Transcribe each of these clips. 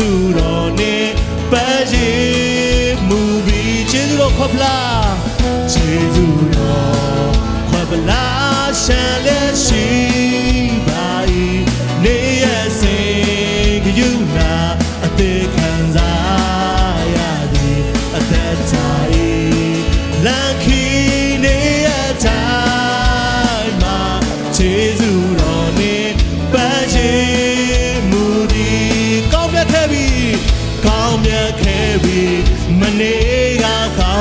စုတော်နဲ့ပတ်ရည်မူပြီးခြေစုတော်ခွပလာခြေစုတော်ခွပလာရှန်လက်ရှိ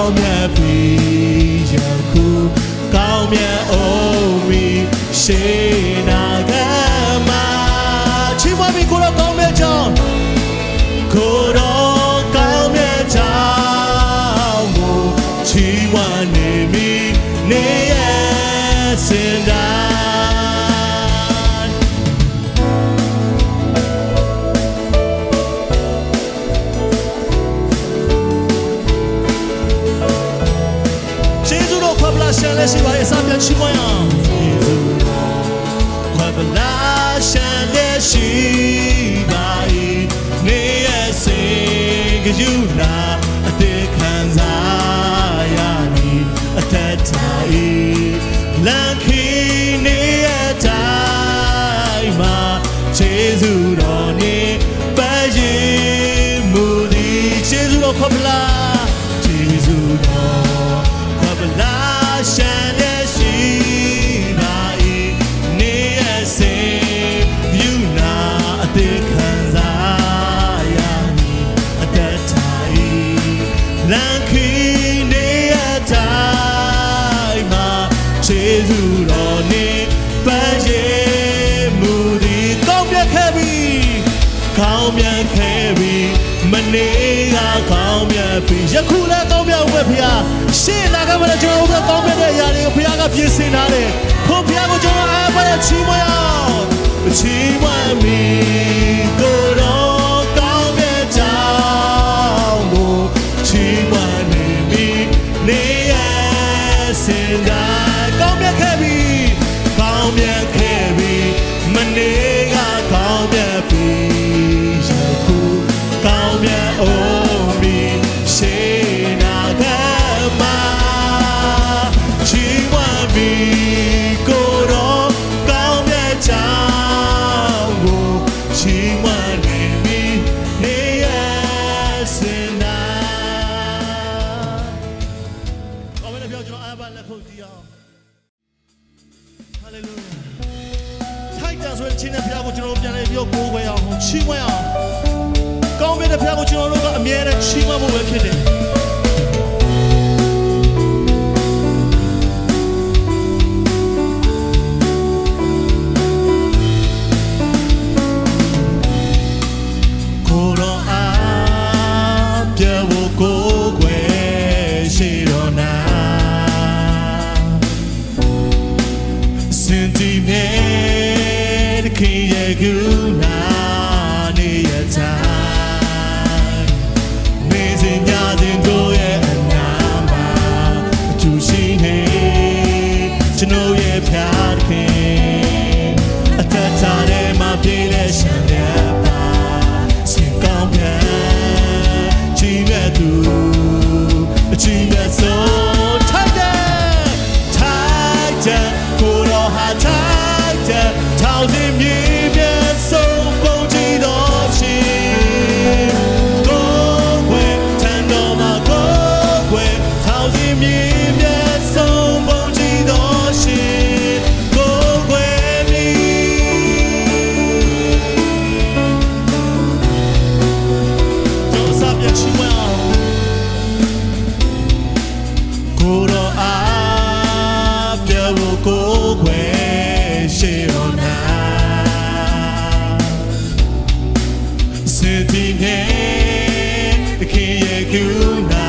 င်းမြတ်ပြီးယခုကောင်းမြတ်အောင်မီရှေး ပြန်ချီးမွမ်းအောင်ဘာဗလာရှာလက်ရှိပါ၏နေရစေကယူလာ ဖျားရှေ့လာကမလည်းကျွန်တော်တို့ကောင်းမြတ်တဲ့အရာတွေကိုဖျားကပြင်ဆင်ထားတယ်ဘုဖျားကိုကျွန်တော်အားပါတဲ့ချီးမွမ်းအောင်ချီးမွမ်းမိကိုယ်တော် လို့ဒီအောင်ဟာလေလုယာထိုက်တာဆိုတဲ့ချင်းနဲ့ဘုရားကိုကျွန်တော်တို့ပြန်လဲပြောပိုးခွဲအောင်ချီးမွမ်းအောင်ကောင်းမြတ်တဲ့ဘုရားကိုကျွန်တော်တို့ကအမြဲတမ်းချီးမွမ်းဖို့ပဲဖြစ်တယ် စင်တီနဲ့တခင်ရဲ့ကူနာ သည်ဖြင့်အခင်ရဲ့ကူနာ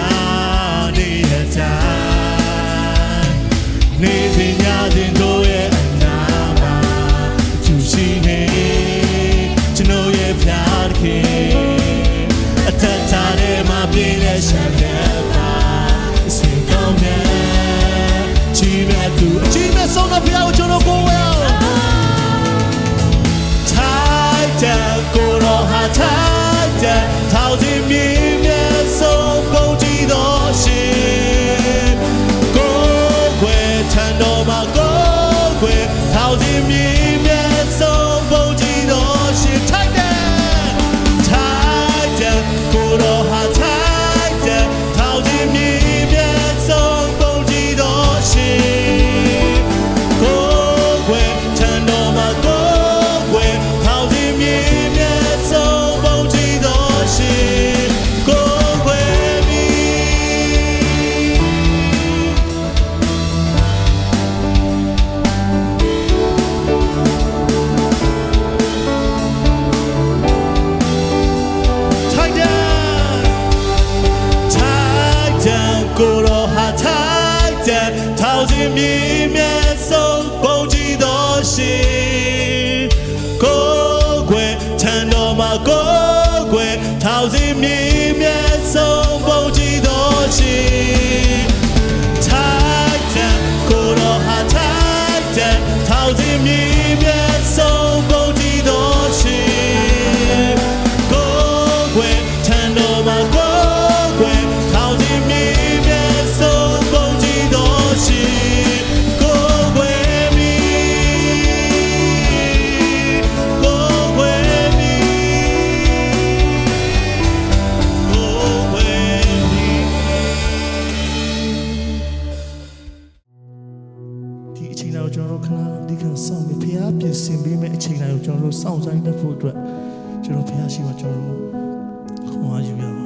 ကျွန်တော်တို့ခွန်အားယူရအောင်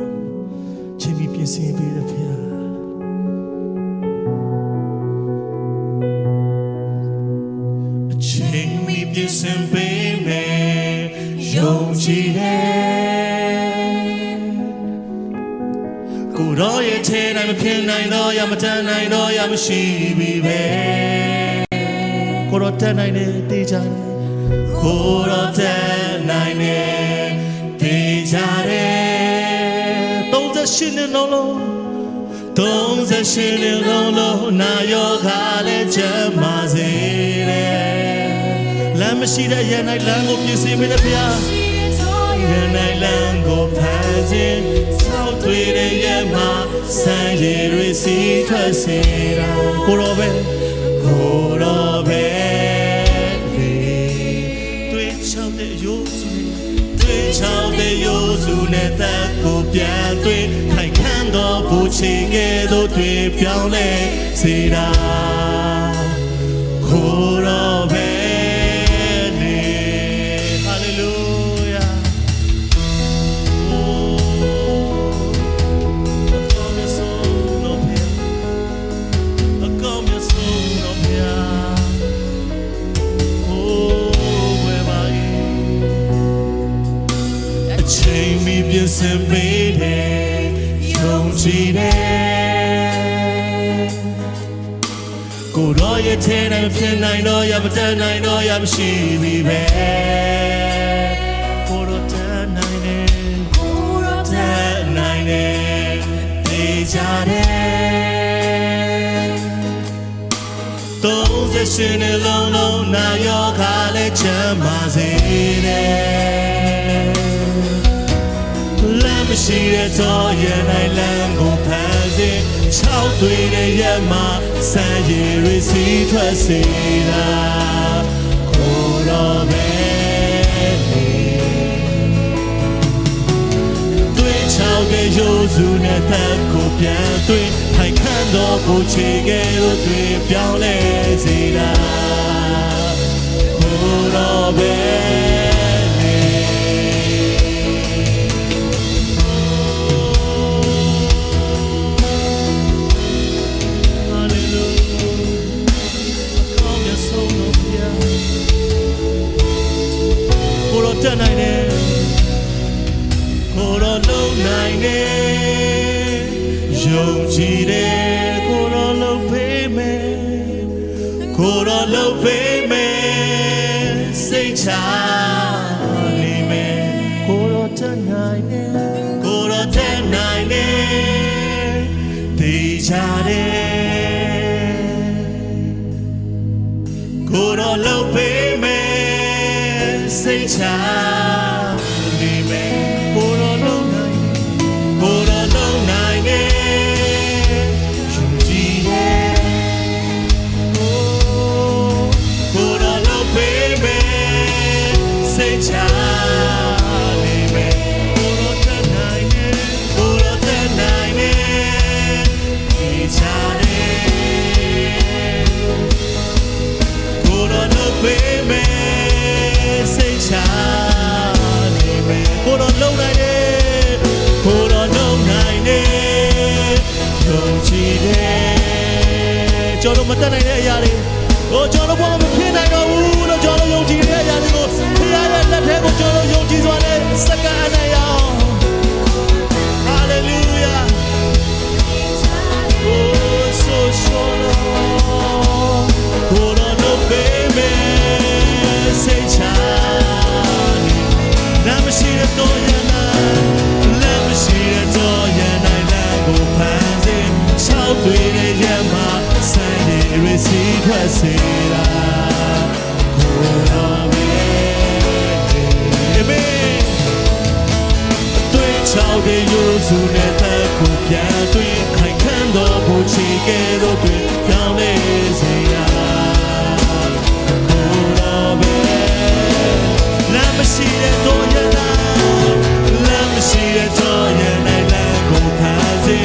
ချိန်ပြီးပြင်ဆင်ပေးတဲ့ဖះအချိန်ပြီးပြင်ဆင်ပေးမယ်ယုံကြည်တယ်ကိုယ်တော်ရဲ့ထဲတိုင်းမဖြစ်နိုင်တော့ရမတန်နိုင်တော့ရမရှိပြီပဲကိုယ်တော်တန်နိုင်တယ်တေးကြတယ်ကိုယ်တော်တန်နိုင်တယ်တေး ကြတယ်38နှစ်လုံးလုံး38နှစ်လုံးလုံးနာယောဂလည်းချမ်းပါစေတယ်လမ်းမရှိတဲ့ရန်၌လမ်းကိုပြင်ဆင်ပေးတဲ့ဘုရားရန်နိုင်လန်းကိုဖန်ဆင်းဆောက်ထွေတဲ့ရမဆန်းရည်တွေစီထွက်စေတာကိုရောပဲကိုရောပဲ ချောင်းတဲ့ရိုးစုနဲ့တက်ကိုပြန်တွေ့ခိုင်ခန့်တော့ဘူးချေကဲတော့တွေ့ပြောင်းလဲစေတာ ပြီပဲကိုယ်တော်တတ်နိုင်တယ်တတ်နိုင်တယ်နေကြတယ်သုံးစရှင်နဲ့လုံးလုံးနာယောခါလဲချမ်းပါစေတယ်လမ်းမရှိတဲ့တော့ရနိုင်လမ်းကိုဖန်ဆင်းချောက်သွေးတဲ့ရမဆန်းရည်ရစီထွက်စေတာ ကိုယ်တော်ပဲလေတွေ့ချောက်တဲ့ရိုးစုနဲ့တက်ကိုပြန်တွေ့ထိုင်ခန့် တယ်ယုံကြည်တယ်ကိုရောလုံးပေးမယ်ကိုရောလုံးပေးမယ်စိတ်ချ ကိုရောတတ်နိုင်နေကိုရောတတ်နိုင်နေဒီချာနေကိုရောလုပ်ပေးမယ်စိတ်ချနေမယ်ကိုရောလုံနိုင်နေကိုရောလုံနိုင်နေယုံကြည်တယ်ကျွန်တော်မတတ်နိုင်တဲ့အရာတွေဟိုကျွန်တော် တွေ့ချောက်တဲ့ရိုးစုနဲ့တက်ကိုပြန်တွေ့ခိုင်ခန့်တော်ဘုချီကဲတော့တွေ့ပြောင်းလဲစေရာကိုတော်ပဲလမ်းမရှိတဲ့တော့ရနာလမ်းမရှိတဲ့တော့ရနိုင်လမ်းကိုဖန်စေ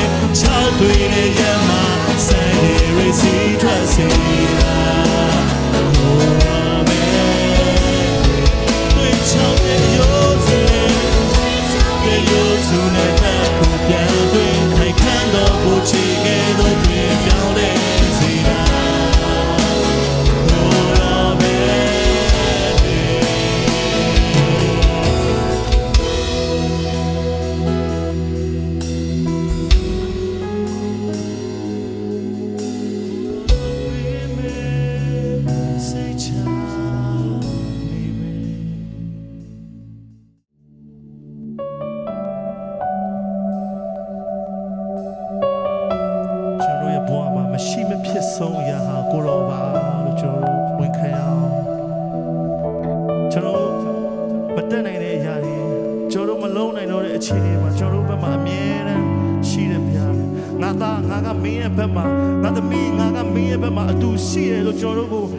ဆုံးအရာဟာကိုတော်ပါလို့ကျွန်တော်ဝန်ခံရအောင်ကျွန်တော်မတက်နိုင်တဲ့အရာတွေကျွန်တော်မလုံးနိုင်တော့တဲ့အခြေအနေမှာကျွန်တော်ဘက်မှာအမြဲတမ်းရှိတဲ့ဘုရားငါသားငါကမင်းရဲ့ဘက်မှာငါသမီးငါကမင်းရဲ့ဘက်မှာအတူရှိရလို့ကျွန်တော်တို့ကို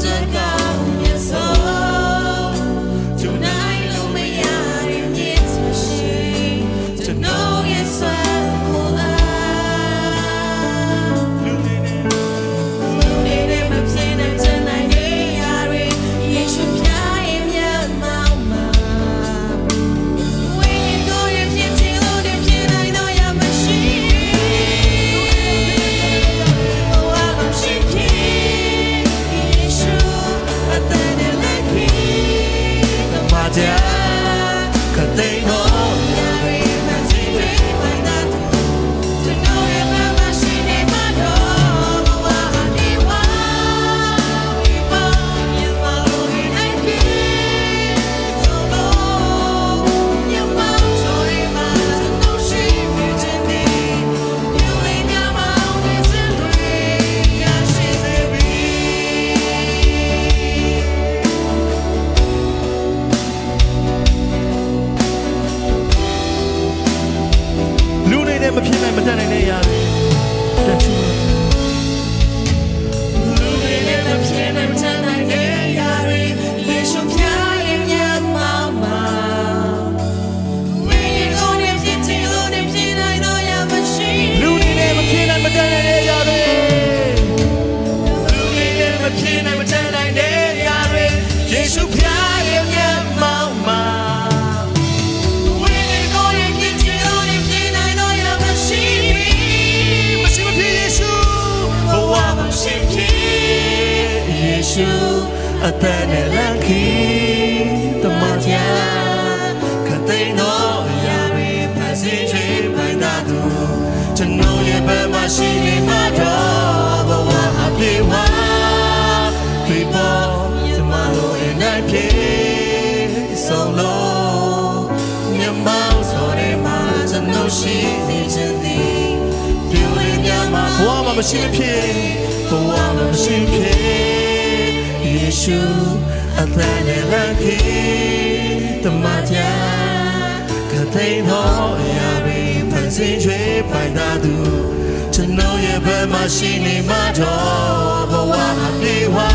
to go. မဖြစ်နိုင်မတတ်နိုင်တဲ့အရာတွေ ရှုအသက်နဲ့လက်ခီတမန်ကျခတဲ့တော့ရာရီဖန်ဆင်းခြင်းပိုင်တာသူကျွန်တော်ရဲ့ဘက်မှာရှိနေမှာတော့ဘဝအပြေဝါပြေပေါ်စမလို့ရင်နိုင်ပြေဆုံးလို့မြတ်မောင်ဆိုရဲမှာကျွန်တော်ရှိနေခြင်းသည်ပြိုရမြမှာဘဝမှာမရှိမဖြစ်ဘဝမှာမရှိဖြစ် Yeshu a plan and like he the matia ka tain ho ya be pan sin chwe pai da du to know ye ba ma shi ni ma do bo wa na pi wa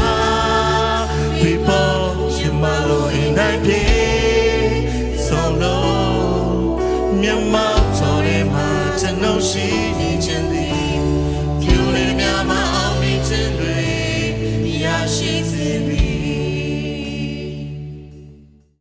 people you ma lo in that day so no myanmar so re ma to know she